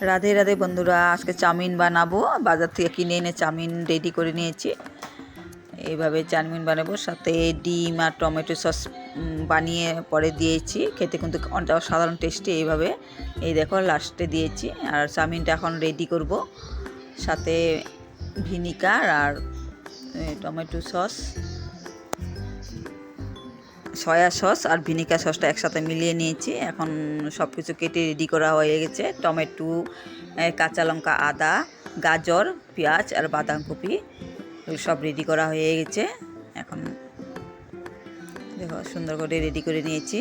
রাধে রাধে বন্ধুরা, আজকে চাউমিন বানাবো। বাজার থেকে কিনে এনে চাউমিন রেডি করে নিয়েছি। এইভাবে চাউমিন বানাবো, সাথে ডিম আর টমেটো সস বানিয়ে পরে দিয়েছি। খেতে কিন্তু অনেক সাধারণ টেস্টি এইভাবে। এই দেখো লাস্টে দিয়েছি। আর চাউমিনটা এখন রেডি করব। সাথে ভিনিগার আর টমেটো সস। সয়া সস আর ভিনিগার সসটা একসাথে মিলিয়ে নিয়েছি। এখন সব কিছু কেটে রেডি করা হয়ে গেছে। টমেটো কাঁচা লঙ্কা, আদা, গাজর, পেঁয়াজ আর বাঁধাকপি সব রেডি করা হয়ে গেছে। এখন দেখো সুন্দর করে রেডি করে নিয়েছি।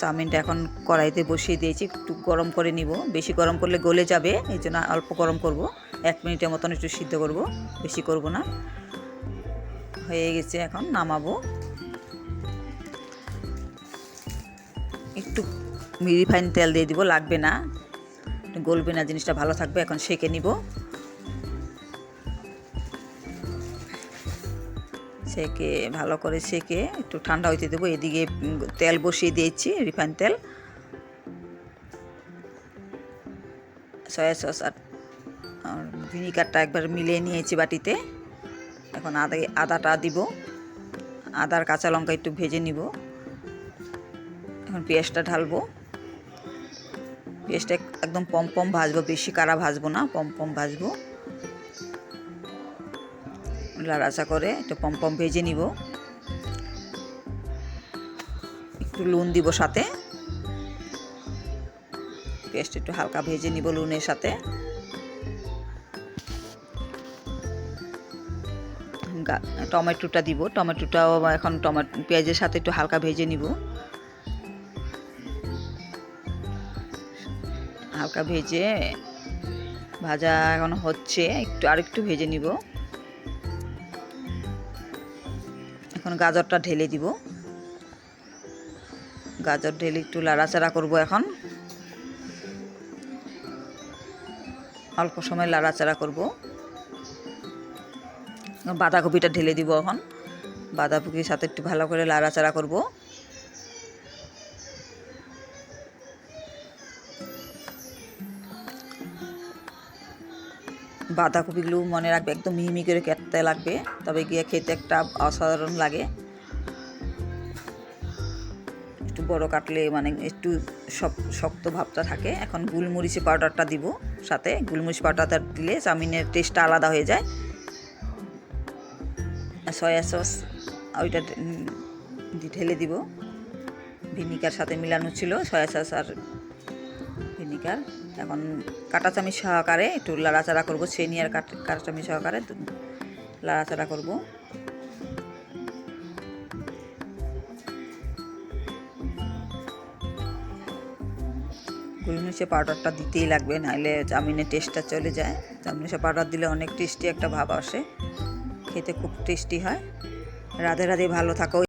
চাউমিনটা এখন কড়াইতে বসিয়ে দিয়েছি। একটু গরম করে নিব। বেশি গরম করলে গলে যাবে, এই জন্য অল্প গরম করব। এক মিনিটের মতন একটু সিদ্ধ করব। বেশি করব না। হয়ে গেছে, এখন নামাবো। একটু রিফাইন তেল দিয়ে দিব, লাগবে না। গলবে না, জিনিসটা ভালো থাকবে, এখন সেকে নিব। সেকে, ভালো করে সেকে একটু ঠান্ডা হইতে দেবো, এদিকে তেল বসিয়ে দিয়েছি, রিফাইন তেল। সয়া সস আর ভিনিগারটা একবার মিলিয়ে নিয়েছি বাটিতে। এখন আদা, আদাটা দিব। আদার কাঁচা লঙ্কা একটু ভেজে নিব। এখন পেঁয়াজটা ঢালবো। পেঁয়াজটা একদম পম পম ভাজবো, বেশি কারা ভাজবো না, পম পম ভাজবো। লাড়াচা করে একটু পম পম ভেজে নিব। একটু লুন দিব সাথে। পেঁয়াজটা একটু হালকা ভেজে নিব নুনের সাথে। টমেটোটা দিব, টমেটোটাও এখন টমেটো পেঁয়াজের সাথে একটু হালকা ভেজে নিব। হালকা ভেজে ভাজা এখন হচ্ছে। একটু আর একটু ভেজে নিব। এখন গাজরটা ঢেলে দিব। গাজর ঢেলে একটু লাড়াচাড়া করব এখন। অল্প সময় লাড়াচাড়া করব। বাঁধাকপিটা ঢেলে দিব এখন। বাঁধাকপির সাথে একটু ভালো করে লাড়াচাড়া করব। বাঁধাকপিগুলো মনে রাখবে, একদম মিহিমি করে কাটতে লাগবে। তবে গিয়ে খেতে একটা অসাধারণ লাগে। একটু বড় কাটলে মানে একটু শক্ত ভাবটা থাকে। এখন গুলমরিচি পাউডারটা দিব সাথে। গুলমরিচ পাউডারটা দিলে চাউমিনের টেস্টটা আলাদা হয়ে যায়। সয়া সস, ওইটা ঢেলে দিব। ভিনিগার সাথে মিলানো ছিল, সয়া সস আর ভিনিগার এখন কাটা চামচ সহকারে একটু লাড়াচাড়া করব চেনি আর কাট- চামচ সহকারে লাড়াচাড়া করব। গোলমরিচের পাউডারটা দিতেই লাগবে নাহলে চাউমিনের টেস্টটা চলে যায়। চাউমিনের পাউডার দিলে অনেক টেস্টি একটা ভাব আসে, খেতে খুব টেস্টি হয়। রাধে রাধে ভালো থাকো।